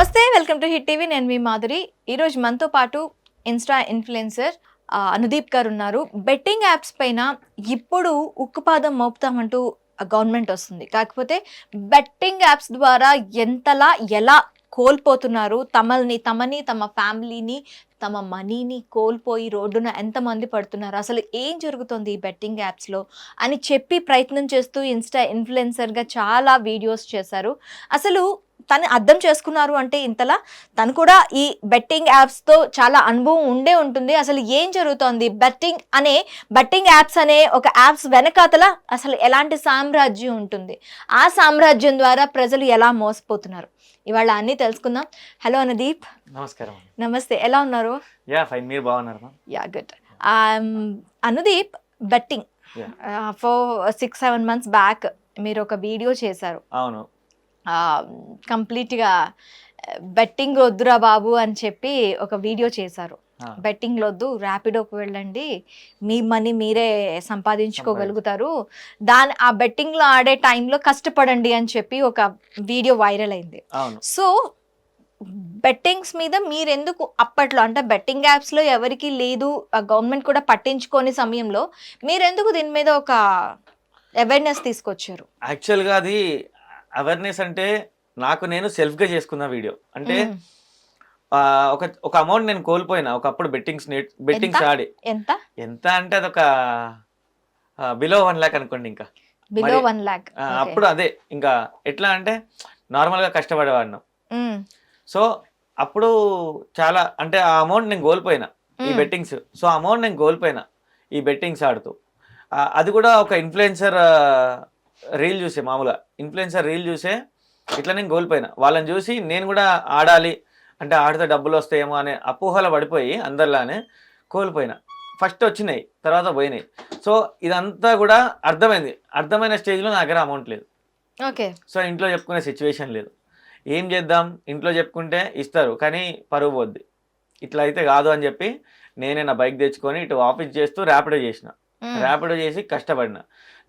నమస్తే welcome to hit TV. నేను మీ మాధురి. ఈరోజు మనతో పాటు ఇన్స్టా ఇన్ఫ్లుయెన్సర్ అనుదీప్ గారు ఉన్నారు. బెట్టింగ్ యాప్స్ పైన ఇప్పుడు ఉక్కుపాదం మోపుతామంటూ గవర్నమెంట్ వస్తుంది. కాకపోతే బెట్టింగ్ యాప్స్ ద్వారా ఎంతలా ఎలా కోల్పోతున్నారు? తమల్ని తమని తమ ఫ్యామిలీని తమ మనీని కోల్పోయి రోడ్డున ఎంతమంది పడుతున్నారు? అసలు ఏం జరుగుతుంది ఈ బెట్టింగ్ యాప్స్లో? అని చెప్పి ప్రయత్నం చేస్తూ ఇన్స్టా ఇన్ఫ్లుయెన్సర్గా చాలా వీడియోస్ చేశారు. అసలు తను అర్థం చేసుకున్నారు అంటే ఇంతలా తను కూడా ఈ బెట్టింగ్ యాప్స్తో చాలా అనుభవం ఉండే ఉంటుంది. అసలు ఏం జరుగుతోంది? బెట్టింగ్ అనే బెట్టింగ్ యాప్స్ అనే ఒక యాప్స్ వెనకాతల అసలు ఎలాంటి సామ్రాజ్యం ఉంటుంది? ఆ సామ్రాజ్యం ద్వారా ప్రజలు ఎలా మోసపోతున్నారు? ఇవాళ అన్నీ తెలుసుకుందాం. హలో అనుదీప్. నమస్కారం నమస్తే. ఎలా ఉన్నారు? Yeah fine. మీరు బాగున్నారు yeah good. Anudeep betting. Four six seven months back మీరు ఒక వీడియో చేశారు. అవును. కంప్లీట్గా బెట్టింగ్ వద్దురా బాబు అని చెప్పి ఒక వీడియో చేశారు. ఆ, బెట్టింగ్ వద్దు ర్యాపిడోకి వెళ్ళండి. మీ మనీ మీరే సంపాదించుకోగలుగుతారు. దాని ఆ బెట్టింగ్లో ఆడే టైంలో కష్టపడండి అని చెప్పి ఒక వీడియో వైరల్ అయింది. సో బెట్టింగ్స్ మీద మీరెందుకు అప్పట్లో అంటే బెట్టింగ్ యాప్స్లో ఎవరికి లేదు గవర్నమెంట్ కూడా పట్టించుకోని సమయంలో మీరెందుకు దీని మీద ఒక అవేర్నెస్ తీసుకొచ్చారు? యాక్చువల్గా అది అవేర్నెస్ అంటే నాకు నేను సెల్ఫ్గా చేసుకున్న వీడియో అంటే ఒక ఒక అమౌంట్ నేను కోల్పోయినా ఒకప్పుడు బెట్టింగ్స్ బెట్టింగ్స్ ఆడి. ఎంత? ఎంత అంటే అదొక బిలో వన్ ల్యాక్ అనుకోండి ఇంకా. బిలో వన్ ల్యాక్ అప్పుడు అదే ఇంకా ఎట్లా అంటే నార్మల్గా కష్టపడేవాడిను. సో అప్పుడు చాలా అంటే ఆ అమౌంట్ నేను కోల్పోయినా ఈ బెట్టింగ్స్ సో అమౌంట్ నేను కోల్పోయినా ఈ బెట్టింగ్స్ ఆడుతూ. అది కూడా ఒక ఇన్ఫ్లుయెన్సర్ రీల్ చూసే మామూలుగా. ఇన్ఫ్లుయెన్సర్ రీల్ చూసే ఇట్లా నేను కోల్పోయినా. వాళ్ళని చూసి నేను కూడా ఆడాలి అంటే ఆడితే డబ్బులు వస్తాయేమో అనే అపోహలో పడిపోయి అందరిలానే కోల్పోయినా. ఫస్ట్ వచ్చినాయి తర్వాత పోయినాయి. సో ఇదంతా కూడా అర్థమైంది. అర్థమైన స్టేజ్లో నా దగ్గర అమౌంట్ లేదు. ఓకే. సో ఇంట్లో చెప్పుకునే సిచ్యువేషన్ లేదు. ఏం చేద్దాం? ఇంట్లో చెప్పుకుంటే ఇస్తారు కానీ పరువు పోద్ది. ఇట్లా అయితే కాదు అని చెప్పి నేనే నా బైక్ తెచ్చుకొని ఇటు ఆఫీస్ చేస్తూ ర్యాపిడో చేసిన. ర్యాపిడో చేసి కష్టపడిన.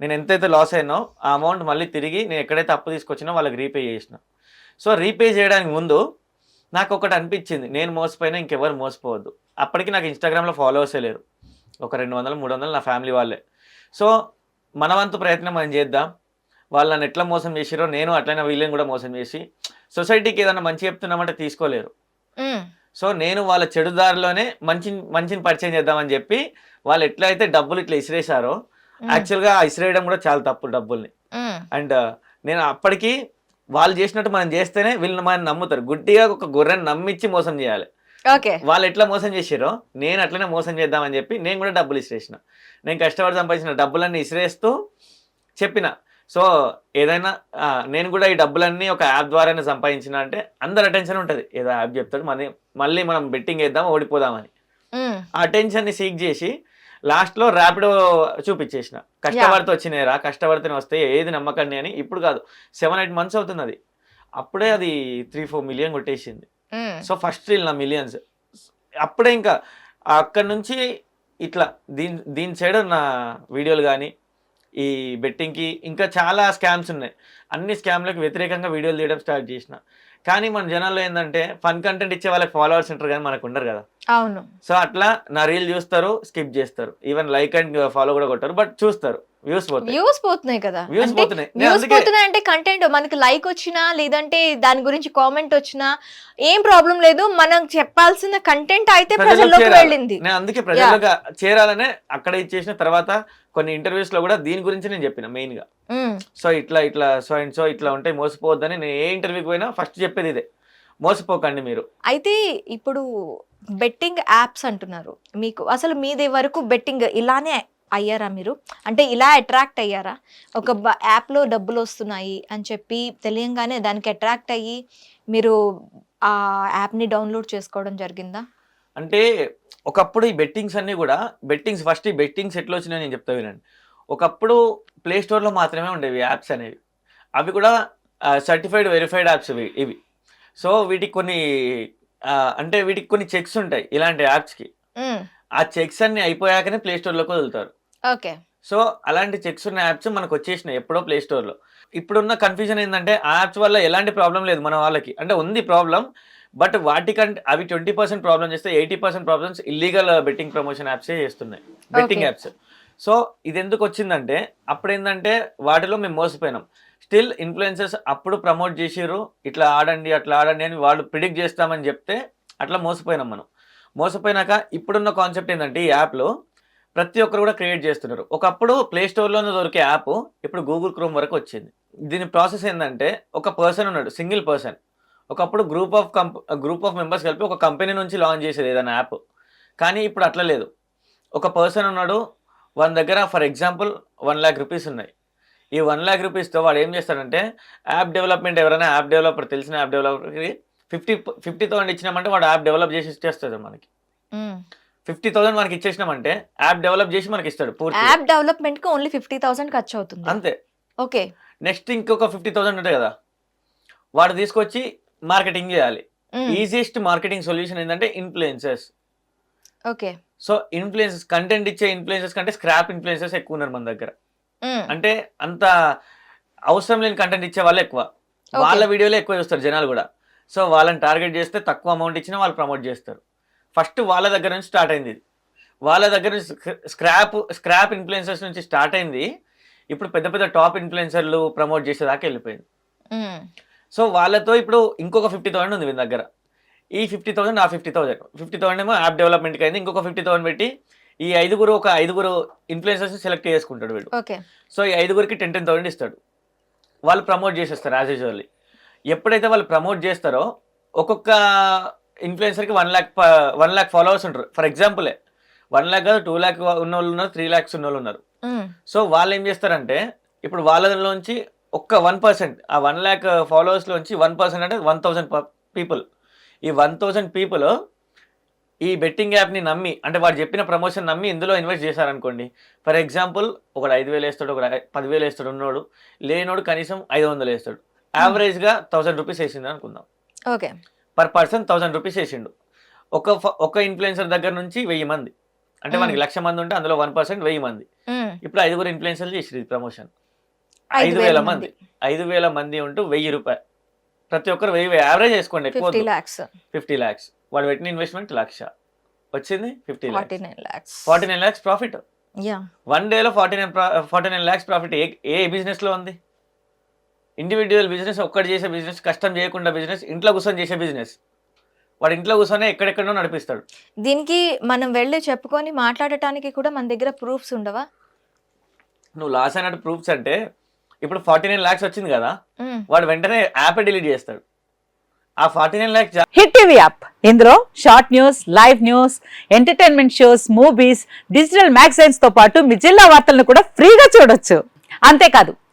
నేను ఎంతైతే లాస్ అయినో ఆ అమౌంట్ మళ్ళీ తిరిగి నేను ఎక్కడైతే అప్పు తీసుకొచ్చినో వాళ్ళకి రీపే చేసిన. సో రీపే చేయడానికి ముందు నాకు ఒకటి అనిపించింది. నేను మోసపోయినా ఇంకెవరు మోసపోవద్దు. అప్పటికి నాకు ఇన్స్టాగ్రామ్లో ఫాలోవర్సే లేరు. ఒక రెండు వందలు మూడు వందలు నా ఫ్యామిలీ వాళ్ళే. సో మన వంతు ప్రయత్నం మనం చేద్దాం. వాళ్ళని ఎట్లా మోసం చేసిరో నేను అట్లనే వీళ్ళని కూడా మోసం చేసి సొసైటీకి ఏదైనా మంచి చెప్తున్నామంటే తీసుకోలేరు. సో నేను వాళ్ళ చెడు దారిలోనే మంచి మంచిని పరిచయం చేద్దామని చెప్పి వాళ్ళు ఎట్లయితే డబ్బులు ఇట్లా ఇసిరేశారో యాక్చువల్గా ఇసిరేయడం కూడా చాలా తప్పు డబ్బుల్ని. అండ్ నేను అప్పటికి వాళ్ళు చేసినట్టు మనం చేస్తేనే వీళ్ళని మనం నమ్ముతారు. గుడ్డిగా ఒక గొర్రెని నమ్మించి మోసం చేయాలి. ఓకే. వాళ్ళు ఎట్లా మోసం చేసారో నేను అట్లనే మోసం చేద్దామని చెప్పి నేను కూడా డబ్బులు ఇసిరేసిన. నేను కష్టపడి సంపాదించిన డబ్బులన్నీ ఇసిరేస్తూ చెప్పిన. సో ఏదైనా నేను కూడా ఈ డబ్బులన్నీ ఒక యాప్ ద్వారానే సంపాదించిన అంటే అందరు అటెన్షన్ ఉంటుంది. ఏదో యాప్ చెప్తాడు మళ్ళీ మళ్ళీ మనం బెట్టింగ్ వేద్దాం ఓడిపోదామని. ఆ అటెన్షన్ని సీక్ చేసి లాస్ట్లో ర్యాపిడో చూపించేసిన. కష్టపడితే వచ్చినాయిరా కష్టపడితేనే వస్తాయి ఏది నమ్మకండి అని ఇప్పుడు కాదు. సెవెన్ ఎయిట్ మంత్స్ అవుతుంది అది. అప్పుడే అది త్రీ ఫోర్ మిలియన్ కొట్టేసింది. సో ఫస్ట్ రీల్ నా మిలియన్స్ అప్పుడే ఇంకా అక్కడ నుంచి ఇట్లా దీని దీని సైడ్ నా వీడియోలు కానీ ఈ బెట్టింగ్కి ఇంకా చాలా స్కామ్స్ ఉన్నాయి. అన్ని స్కామ్లకు వ్యతిరేకంగా వీడియోలు తీయడం స్టార్ట్ చేసిన. కానీ మన జనాల్లో ఏంటంటే ఫన్ కంటెంట్ ఇచ్చే వాళ్ళకి ఫాలోవర్స్ ఉంటారు కానీ మనకు ఉండరు కదా. అవును. సో అట్లా నా రీల్ చూస్తారు స్కిప్ చేస్తారు. ఈవెన్ లైక్ అండ్ ఫాలో కూడా కొట్టారు బట్ చూస్తారు. వ్యూస్ వ్యూస్ పోతున్నాయి కదా. వ్యూస్ పోతున్నాయి. నేను వ్యూస్ పోతున్నాయి అంటే కంటెంట్ మనకి లైక్ వచ్చినా లేదంటే దాని గురించి కామెంట్ వచ్చినా ఏం ప్రాబ్లం లేదు. మనం చెప్పాల్సిన కంటెంట్ అయితే ప్రజల్లోకి ప్రజల్లోకి. వెళ్ళింది. నేను అందుకే ప్రజలకు చేరాలనే అక్కడ ఇచ్చేసిన తర్వాత కొన్ని ఇంటర్వ్యూస్లో కూడా దీని గురించి నేను చెప్పిన మెయిన్గా. సో ఇట్లా ఇట్లా సో అండ్ సో ఇట్లా ఉంటే మోసపోవద్దని నేను ఏ ఇంటర్వ్యూకి పోయినా ఫస్ట్ చెప్పేది ఇదే. మోసపోకండి మీరు. అయితే ఇప్పుడు బెట్టింగ్ యాప్స్ అంటున్నారు. మీకు అసలు మీది వరకు బెట్టింగ్ ఇలానే అయ్యారా మీరు? అంటే ఇలా అట్రాక్ట్ అయ్యారా? ఒక యాప్లో డబ్బులు వస్తున్నాయి అని చెప్పి తెలియంగానే దానికి అట్రాక్ట్ అయ్యి మీరు ఆ యాప్ని డౌన్లోడ్ చేసుకోవడం జరిగిందా? అంటే ఒకప్పుడు ఈ బెట్టింగ్స్ అన్ని కూడా బెట్టింగ్స్ ఫస్ట్ ఈ బెట్టింగ్స్ ఎట్లా వచ్చినాయో నేను చెప్తా వినండి. ఒకప్పుడు ప్లే స్టోర్లో మాత్రమే ఉండేవి యాప్స్ అనేవి. అవి కూడా సర్టిఫైడ్ వెరిఫైడ్ యాప్స్ ఇవి ఇవి. సో వీటికి కొన్ని అంటే వీటికి కొన్ని చెక్స్ ఉంటాయి ఇలాంటి యాప్స్కి ఆ చెక్స్ అన్ని అయిపోయాకనే ప్లే స్టోర్లోకి వదులుతారు. ఓకే. సో అలాంటి చెక్స్ ఉన్న యాప్స్ మనకు వచ్చేసినాయి ఎప్పుడో ప్లే స్టోర్లో. ఇప్పుడున్న కన్ఫ్యూజన్ ఏంటంటే ఆ యాప్స్ వల్ల ఎలాంటి ప్రాబ్లం లేదు మన వాళ్ళకి. అంటే ఉంది ప్రాబ్లం బట్ వాటికంటే అవి ట్వంటీ పర్సెంట్ ప్రాబ్లం చేస్తే eighty percent problems illegal betting promotion యాప్సే చేస్తున్నాయి. బెట్టింగ్. యాప్స్. సో ఇది ఎందుకు వచ్చిందంటే అప్పుడు ఏంటంటే వాటిలో మేము మోసపోయినాం. స్టిల్ ఇన్ఫ్లుయెన్సెస్ అప్పుడు ప్రమోట్ చేసిర్రు ఇట్లా ఆడండి అట్లా ఆడండి అని వాళ్ళు ప్రిడిక్ట్ చేస్తామని చెప్తే అట్లా మోసపోయినాం మనం. మోసపోయినాక ఇప్పుడున్న కాన్సెప్ట్ ఏంటంటే ఈ యాప్లో ప్రతి ఒక్కరు కూడా క్రియేట్ చేస్తున్నారు. ఒకప్పుడు ప్లే స్టోర్లోనే దొరికే యాప్ ఇప్పుడు గూగుల్ క్రోమ్ వరకు వచ్చింది. దీని ప్రాసెస్ ఏంటంటే ఒక పర్సన్ ఉన్నాడు సింగిల్ పర్సన్ ఒకప్పుడు group of comp group of members కలిపి ఒక కంపెనీ నుంచి లాంచ్ చేసేది ఏదైనా యాప్ కానీ ఇప్పుడు అట్లా లేదు. ఒక పర్సన్ ఉన్నాడు వన్ దగ్గర for example one lakh rupees ఉన్నాయి. ఈ వన్ ల్యాక్ రూపీస్తో వాడు ఏం చేస్తాడంటే యాప్ డెవలప్మెంట్ ఎవరైనా యాప్ డెవలపర్ తెలిసిన యాప్ డెవలపర్కి ఫిఫ్టీ ఫిఫ్టీ థౌసండ్ ఇచ్చినామంటే వాడు యాప్ డెవలప్ చేసి ఇచ్చేస్తుంది మనకి. ఫిఫ్టీ థౌసండ్ మనకి ఇచ్చేసినామంటే యాప్ డెవలప్ చేసి మనకి ఇస్తాడు పూర్తి యాప్ డెవలప్మెంట్కి ఓన్లీ ఫిఫ్టీ థౌసండ్ ఖర్చు అవుతుంది అంతే. ఓకే. నెక్స్ట్ ఇంకొక ఫిఫ్టీ థౌసండ్ ఉంటాయి కదా వాడు తీసుకొచ్చి మార్కెటింగ్ చేయాలి. మ్మ్. ఈజియెస్ట్ మార్కెటింగ్ సొల్యూషన్ ఏంటంటే influencers. Okay. So influences content ఇచ్చే ఇన్ఫ్లుయెన్సెస్ కంటే స్క్రాప్ ఇన్ఫ్లుయెన్సెస్ ఎక్కువ ఉన్నారు మన దగ్గర. అంటే అంత అవసరం లేని కంటెంట్ ఇచ్చే వాళ్ళే ఎక్కువ. వాళ్ళ వీడియోలే ఎక్కువ చూస్తారు జనాలు కూడా. సో వాళ్ళని టార్గెట్ చేస్తే తక్కువ అమౌంట్ ఇచ్చినా వాళ్ళు ప్రమోట్ చేస్తారు. ఫస్ట్ వాళ్ళ దగ్గర నుంచి స్టార్ట్ అయింది ఇది. వాళ్ళ దగ్గర నుంచి స్క్రాప్ స్క్రాప్ ఇన్ఫ్లుయెన్సర్స్ నుంచి స్టార్ట్ అయింది. ఇప్పుడు పెద్ద పెద్ద టాప్ ఇన్ఫ్లుయెన్సర్లు ప్రమోట్ చేసేదాకా వెళ్ళిపోయింది. సో వాళ్ళతో ఇప్పుడు ఇంకొక ఫిఫ్టీ థౌసండ్ ఉంది మీ దగ్గర. ఈ ఫిఫ్టీ థౌసండ్ ఆ ఫిఫ్టీ థౌసండ్. ఫిఫ్టీ థౌసండ్ ఏమో యాప్ డెవలప్మెంట్కి అయింది. ఇంకొక ఫిఫ్టీ థౌసండ్ పెట్టి ఈ ఐదుగురు ఒక ఐదుగురు ఇన్ఫ్లుయెన్సర్స్ సెలెక్ట్ చేసుకుంటాడు వీడు. సో ఈ ఐదుగురికి టెన్ టెన్ థౌసండ్ ఇస్తాడు. వాళ్ళు ప్రమోట్ చేసేస్తారు యాజ్ యూజువల్లీ. ఎప్పుడైతే వాళ్ళు ప్రమోట్ చేస్తారో ఒక్కొక్క ఇన్ఫ్లుయెన్సర్కి one lakh one lakh followers ఉంటారు. ఫర్ ఎగ్జాంపులే వన్ ల్యాక్ కాదు టూ ల్యాక్ ఉన్న వాళ్ళు ఉన్నారు త్రీ ల్యాక్స్ ఉన్న వాళ్ళు ఉన్నారు. సో వాళ్ళు ఏం చేస్తారంటే ఇప్పుడు వాళ్ళలోంచి ఒక్క వన్ పర్సెంట్ ఆ వన్ ల్యాక్ ఫాలోవర్స్లోంచి వన్ పర్సెంట్ అంటే వన్ థౌసండ్ పీపుల్. ఈ వన్ థౌసండ్ పీపుల్ ఈ బెట్టింగ్ యాప్ని నమ్మి అంటే వాడు చెప్పిన ప్రమోషన్ నమ్మి ఇందులో ఇన్వెస్ట్ చేశారనుకోండి. ఫర్ ఎగ్జాంపుల్ ఒకడు ఐదు వేలు వేస్తాడు ఒకడు పదివేలు వేస్తాడు ఉన్నోడు లేనోడు కనీసం ఐదు వందలు వేస్తాడు. యావరేజ్గా థౌసండ్ రూపీస్ వేసింది అనుకుందాం. Okay. Per person thousand rupees వేసిండు. ఒక ఒక ఇన్ఫ్లుయెన్సర్ దగ్గర నుంచి వెయ్యి మంది. అంటే. మనకి లక్ష మంది ఉంటే అందులో వన్ పర్సెంట్ వెయ్యి మంది. ఇప్పుడు ఐదుగురు ఇన్ఫ్లుయెన్సర్లు చేసిరు ప్రమోషన్. ఐదు వేల మంది. ఐదు వేల మంది ఉంటూ వెయ్యి రూపాయలు ప్రతి ఒక్కరు వెయ్యి యావరేజ్ వేసుకోండి ఎక్కువ ఫిఫ్టీ ల్యాక్స్ వాడు పెట్టిన ఇన్వెస్ట్మెంట్ లక్ష. వచ్చింది fifty lakhs forty nine lakhs profit. One డేలో forty nine forty nine lakhs profit ఏ ఏ బిజినెస్లో ఉంది? ఇండివిజువల్ బిజినెస్ ఒక్కటి చేసే బిజినెస్ కష్టం చేయకుండా బిజినెస్ ఇంట్లో కూర్చొని చేసే బిజినెస్ వాడు ఇంట్లో కూర్చొని ఎక్కడెక్కడో నడిపిస్తాడు. దీనికి మనం వెళ్ళి చెప్పుకొని మాట్లాడటానికి కూడా మన దగ్గర ప్రూఫ్స్ ఉండవా? నువ్వు లాస్ అయినట్టు ప్రూఫ్స్ అంటే ఇప్పుడు ఫార్టీ నైన్ ల్యాక్స్ వచ్చింది కదా. వాడు వెంటనే యాప్ డిలీట్ చేస్తాడు. ఆ forty nine lakhs Hit TV app ఇందులో short news live news entertainment shows movies digital మ్యాగజైన్స్తో పాటు మీ జిల్లా వార్తలను కూడా ఫ్రీగా చూడొచ్చు. అంతేకాదు